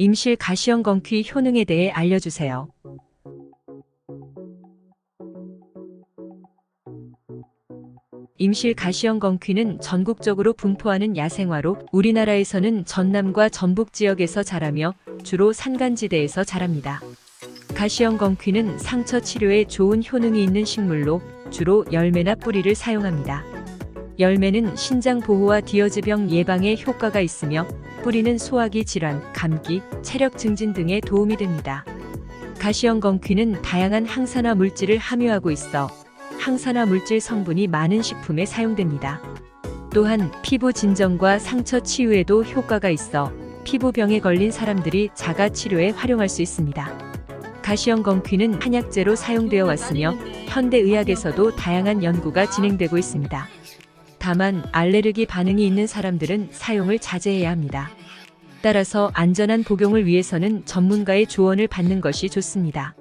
임실 가시형건퀴 효능에 대해 알려주세요. 임실 가시형건퀴는 전국적으로 분포하는 야생화로 우리나라에서는 전남과 전북 지역에서 자라며 주로 산간지대에서 자랍니다. 가시형건퀴는 상처 치료에 좋은 효능이 있는 식물로 주로 열매나 뿌리를 사용합니다. 열매는 신장 보호와 디어즈병 예방에 효과가 있으며 뿌리는 소화기 질환, 감기, 체력 증진 등에 도움이 됩니다. 가시형 건퀴는 다양한 항산화 물질을 함유하고 있어 항산화 물질 성분이 많은 식품에 사용됩니다. 또한 피부 진정과 상처 치유에도 효과가 있어 피부병에 걸린 사람들이 자가 치료에 활용할 수 있습니다. 가시형 건퀴는 한약재로 사용되어 왔으며 현대의학에서도 다양한 연구가 진행되고 있습니다. 다만 알레르기 반응이 있는 사람들은 사용을 자제해야 합니다. 따라서 안전한 복용을 위해서는 전문가의 조언을 받는 것이 좋습니다.